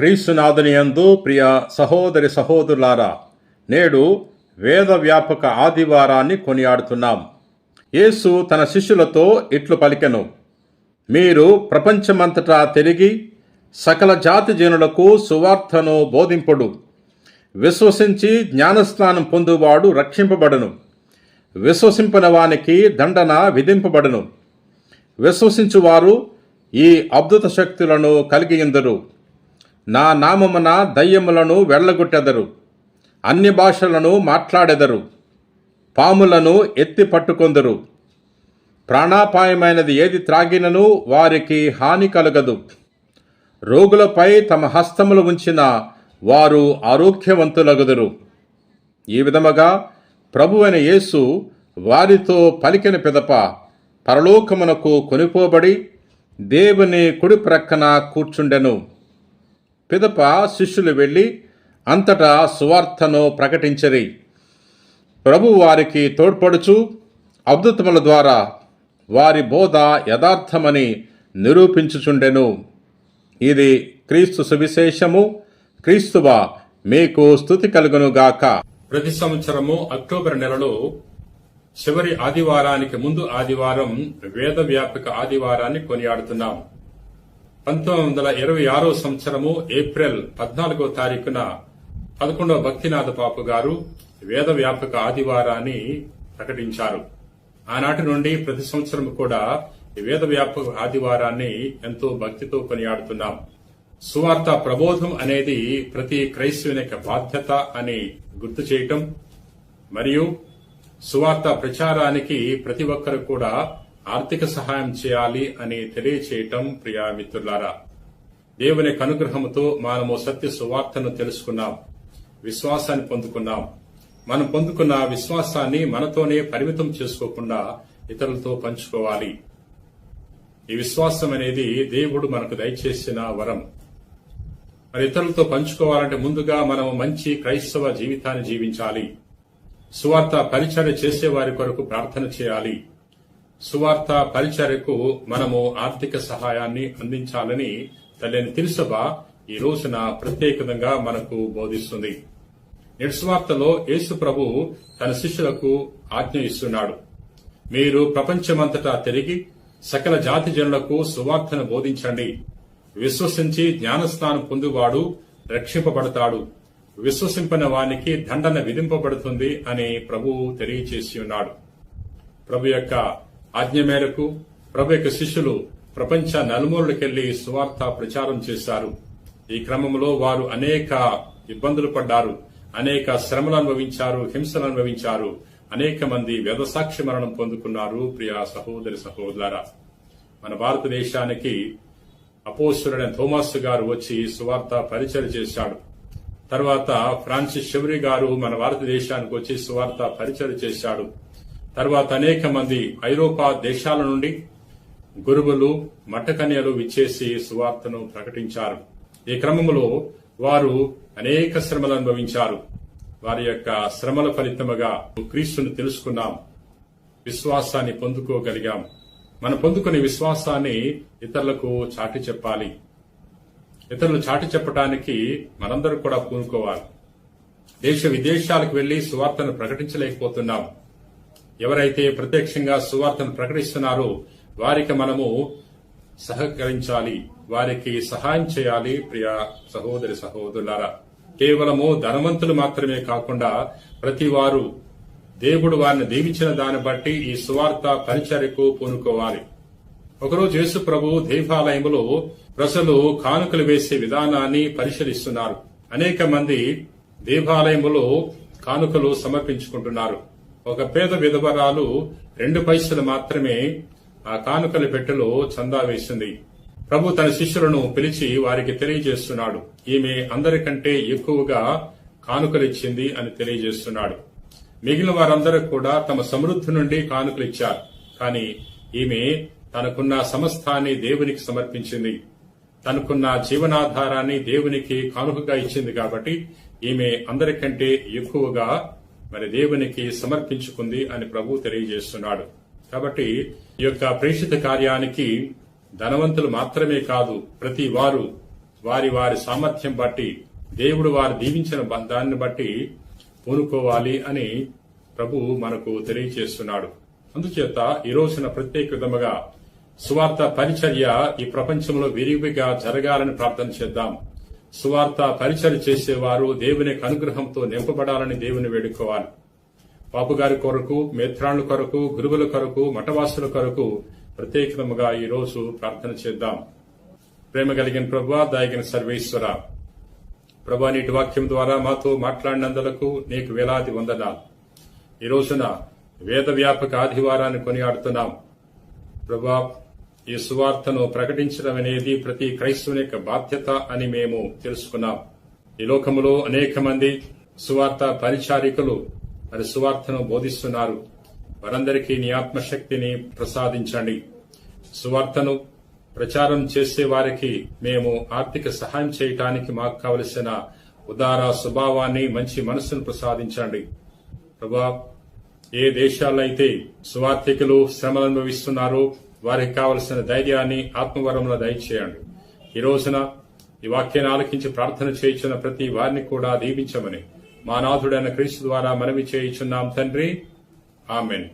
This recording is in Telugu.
క్రీస్తునాథునియందు ప్రియ సహోదరి సహోదరులారా నేడు వేద వ్యాపక ఆదివారాన్ని కొనియాడుతున్నాం. యేసు తన శిష్యులతో ఇట్లు పలికెను. మీరు ప్రపంచమంతటా తిరిగి సకల జాతి జనులకు సువార్తను బోధింపుడు. విశ్వసించి జ్ఞానస్నానం పొందువాడు రక్షింపబడును. విశ్వసింపని వానికి దండన విధింపబడును. విశ్వసించువారు ఈ అద్భుత శక్తులను కలిగిందరు నా నామమున దయ్యములను వెళ్ళగొట్టెదరు అన్ని భాషలను మాట్లాడెదరు పాములను ఎత్తి పట్టుకొందరు. ప్రాణాపాయమైనది ఏది త్రాగినను వారికి హాని కలగదు. రోగులపై తమ హస్తములు ఉంచిన వారు ఆరోగ్యవంతులగుదురు. ఈ విధముగా ప్రభువైన యేసు వారితో పలికిన పిదప పరలోకమునకు కొనిపోబడి దేవుని కుడి ప్రక్కన కూర్చుండెను. పిదప శిష్యులు వెళ్ళి అంతటా సువార్తను ప్రకటించరి. ప్రభు వారికి తోడ్పడుచు అద్భుతముల ద్వారా వారి బోధ యథార్థమని నిరూపించుచుండెను. ఇది క్రీస్తు సువిశేషము. క్రీస్తువ మీకు స్థుతి కలుగునుగాక ప్రతి సంవత్సరము అక్టోబర్ నెలలో చివరి ఆదివారానికి ముందు ఆదివారం వేద వ్యాపక ఆదివారాన్ని కొనియాడుతున్నాం. పంతొమ్మిది వందల ఇరవై ఆరో సంవత్సరము ఏప్రిల్ పద్నాలుగో తారీఖున పదకొండవ భక్తినాథ పాపు గారు వేద వ్యాపక ఆదివారాన్ని ప్రకటించారు. ఆనాటి నుండి ప్రతి సంవత్సరం కూడా వేద వ్యాపక ఆదివారాన్ని ఎంతో భక్తితో కొనియాడుతున్నాం. సువార్త ప్రబోధం అనేది ప్రతి క్రైస్తవుని యొక్క బాధ్యత అని గుర్తు చేయటం మరియు సువార్త ప్రచారానికి ప్రతి ఒక్కరు కూడా ఆర్థిక సహాయం చేయాలి అని తెలియచేయటం ప్రియా మిత్రులారా. దేవుని కనుగ్రహంతో అనుగ్రహంతో మనము సత్య సువార్తను తెలుసుకున్నాం. విశ్వాసాన్ని పొందుకున్నాం. మనం పొందుకున్న విశ్వాసాన్ని మనతోనే పరిమితం చేసుకోకుండా ఇతరులతో పంచుకోవాలి. ఈ విశ్వాసం అనేది దేవుడు మనకు దయచేసిన వరం. మరి ఇతరులతో పంచుకోవాలంటే ముందుగా మనం మంచి క్రైస్తవ జీవితాన్ని జీవించాలి. సువార్త పరిచర్య చేసే వారి కొరకు ప్రార్థన చేయాలి. సువార్త పరిచర్యకు మనము ఆర్థిక సహాయాన్ని అందించాలని తల్లిని తిరుసభ ఈ రోజున ప్రత్యేకంగా మనకు బోధిస్తుంది. నేడు యేసు ప్రభు తన శిష్యులకు ఆజ్ఞ ఇస్తున్నాడు. మీరు ప్రపంచమంతటా తిరిగి సకల జాతి జనులకు సువార్తను బోధించండి. విశ్వసించి జ్ఞానస్నానం పొందువాడు రక్షింపబడతాడు. విశ్వసింపని వానికి దండన విధింపబడుతుంది అని ప్రభువు తెలియచేసి ఉన్నాడు. ప్రభు యొక్క ఆజ్ఞ మేరకు ప్రభు యొక్క శిష్యులు ప్రపంచ నలుమూలకెళ్ళి సువార్త ప్రచారం చేశారు. ఈ క్రమంలో వారు అనేక ఇబ్బందులు పడ్డారు. అనేక శ్రమలు అనుభవించారు హింసలు అనుభవించారు. అనేక మంది వ్యధసాక్షి మరణం పొందుకున్నారు ప్రియ సహోదరి సహోదరా మన భారతదేశానికి అపోసుడైన థోమాస్ గారు వచ్చి సువార్త పరిచయం చేశాడు. తర్వాత ఫ్రాన్సిస్ షెవరి గారు మన భారతదేశానికి వచ్చి సువార్త పరిచయం చేశాడు. తర్వాత అనేక మంది ఐరోపా దేశాల నుండి గురువులు మట్టకన్యలు విచ్చేసి సువార్తను ప్రకటించారు. ఈ క్రమంలో వారు అనేక శ్రమలు అనుభవించారు. వారి యొక్క శ్రమల ఫలితముగా క్రీస్తుని తెలుసుకున్నాం. విశ్వాసాన్ని పొందుకోగలిగాం. మనం పొందుకునే విశ్వాసాన్ని ఇతరులకు చాటి చెప్పాలి. ఇతరులు చాటి చెప్పడానికి మనందరూ కూడా పూనుకోవాలి. దేశ విదేశాలకు వెళ్ళి సువార్తను ప్రకటించలేకపోతున్నాం. ఎవరైతే ప్రత్యక్షంగా సువార్తను ప్రకటిస్తున్నారో వారికి మనము సహకరించాలి వారికి సహాయం చేయాలి ప్రియ సహోదరి సహోదరులారా. కేవలము ధనవంతులు మాత్రమే కాకుండా ప్రతి వారు దేవుడు వారిని దీవించిన దాన్ని బట్టి ఈ సువార్త పరిచర్యకు పూనుకోవాలి. ఒకరోజు యేసు ప్రభు దేవాలయంలో ప్రజలు కానుకలు వేసే విధానాన్ని పరిశీలిస్తున్నారు. అనేక మంది దేవాలయములో కానుకలు సమర్పించుకుంటున్నారు. ఒక పేద విధవరాలు రెండు పైసలు మాత్రమే ఆ కానుకల పెట్టెలో చందా వేసింది. ప్రభు తన శిష్యులను పిలిచి వారికి తెలియజేస్తున్నాడు. ఈమె అందరికంటే ఎక్కువగా కానుకలిచ్చింది అని తెలియజేస్తున్నాడు. మిగిలిన వారందరూ కూడా తమ సమృద్ధి నుండి కానుకలు ఇచ్చారు. కానీ ఈమె తనకున్న సమస్తాన్ని దేవునికి సమర్పించింది. తనకున్న జీవనాధారాన్ని దేవునికి కానుకగా ఇచ్చింది కాబట్టి ఈమె అందరికంటే ఎక్కువగా మరి దేవునికి సమర్పించుకుంది అని ప్రభు తెలియజేస్తున్నాడు. కాబట్టి ఈ యొక్క ప్రేషిత కార్యానికి ధనవంతులు మాత్రమే కాదు ప్రతి వారు వారి వారి సామర్థ్యం బట్టి దేవుడు వారు దీవించిన దాన్ని బట్టి పూనుకోవాలి అని ప్రభు మనకు తెలియజేస్తున్నాడు. అందుచేత ఈ రోజున ప్రత్యేక విధముగా సువార్త పరిచర్య ఈ ప్రపంచంలో విరివిగా జరగాలని ప్రార్థన చేద్దాం. సువార్త పరిచయం చేసేవారు దేవుని అనుగ్రహంతో నింపబడాలని దేవుని వేడుకోవాలి. పాపు గారి కొరకు మేత్రాళ్ళ కొరకు గురువుల కొరకు మఠవాసుల కొరకు ప్రత్యేకముగా ఈ రోజు ప్రార్థన చేద్దాం. ప్రేమ కలిగిన ప్రభు దాయగిన సర్వేశ్వర ప్రభా నీటి వాక్యం ద్వారా మాతో మాట్లాడినందులకు నీకు వేలాది వందనాలు. ఈ రోజున వేద వ్యాపక ఆదివారాన్ని కొనియాడుతున్నాం. ప్రభా ఈ సువార్తను ప్రకటించడం అనేది ప్రతి క్రైస్తవుని యొక్క బాధ్యత అని మేము తెలుసుకున్నాం. ఈ లోకములో అనేక మంది సువార్త పరిచారికులు మరి సువార్తను బోధిస్తున్నారు. వారందరికీ నీ ఆత్మశక్తిని ప్రసాదించండి. సువార్తను ప్రచారం చేసే వారికి మేము ఆర్థిక సహాయం చేయటానికి మాకు కావలసిన ఉదార స్వభావాన్ని మంచి మనస్సును ప్రసాదించండి. ప్రభా ఏ దేశాల్లో అయితే సువార్థికులు శ్రమలు అనుభవిస్తున్నారో వారికి కావలసిన ధైర్యాన్ని ఆత్మవరంలో దయచేయండి. ఈ రోజున ఈ వాక్యాన్ని ఆలకించి ప్రార్థన చేయించిన ప్రతి వారిని కూడా దీవించమని మా నాథుడైన క్రీస్తు ద్వారా మనవి చేయించున్నాం తండ్రి. ఆమెన్.